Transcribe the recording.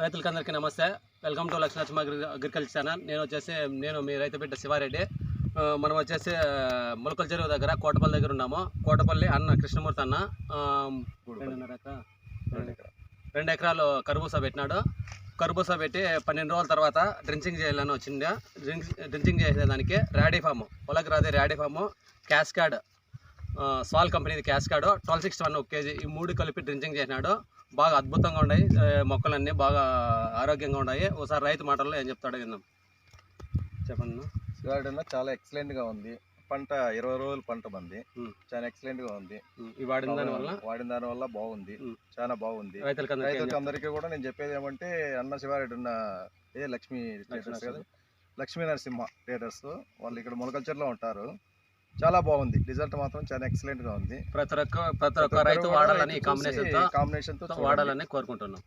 రైతులకి అందరికీ నమస్తే. Welcome to Lakshmi agriculture channel. నేను వచ్చేసి నేను మీ రైతు బిడ్డ శివారెడ్డి. మనం వచ్చేసి ములకల చెరువు దగ్గర కోటపల్లి దగ్గర ఉన్నాము. కోటపల్లి అన్న కృష్ణమూర్తి అన్న రెండు ఎకరాలు కర్బూసా పెట్టినాడు. కర్బూసా పెట్టి పన్నెండు రోజుల తర్వాత డ్రించింగ్ చేయాలని వచ్చింది డ్రింక్ డ్రించింగ్ చేసేదానికి ర్యాడీ ఫామ్. పొలకి రాదే ర్యాడీ ఫాము. క్యాస్కాడ్ ఆ, స్వాల్ కంపెనీది క్యాస్కాడ్ ట్వెల్వ్ సిక్స్టీ వన్ ఒక కేజీ. ఈ మూడు కలిపి డ్రించింగ్ చేసినాడు. బాగా అద్భుతంగా ఉన్నాయి. మొక్కలన్నీ బాగా ఆరోగ్యంగా ఉన్నాయి. ఒకసారి రైతు మాటల్లో ఏం చెప్తాడో విందాం. చెప్పండి అన్న. గార్డెన్ చాలా ఎక్సలెంట్గా ఉంది. పంట ఇరవై రోజుల పంట మంది. చాలా ఎక్సలెంట్గా ఉంది. వాడిన దాని వల్ల? వాడిన దాని వల్ల బాగుంది. చాలా బాగుంది. రైతులకి అందరికీ కూడా నేను చెప్పేది ఏమంటే అన్న శివారెడ్డి ఉన్న ఏ లక్ష్మీ లక్ష్మీ నరసింహ ట్రేడర్స్ వాళ్ళు ఇక్కడ మొలకల్చర్లో ఉంటారు. చాలా బాగుంది. రిజల్ట్ మాత్రం చాలా ఎక్సలెంట్గా ఉంది. ప్రతి ఒక్క ప్రతి ఒక్క రైతు వాడాలని ఈ కాంబినేషన్తో కాంబినేషన్తో. వాడాలని కోరుకుంటున్నాం.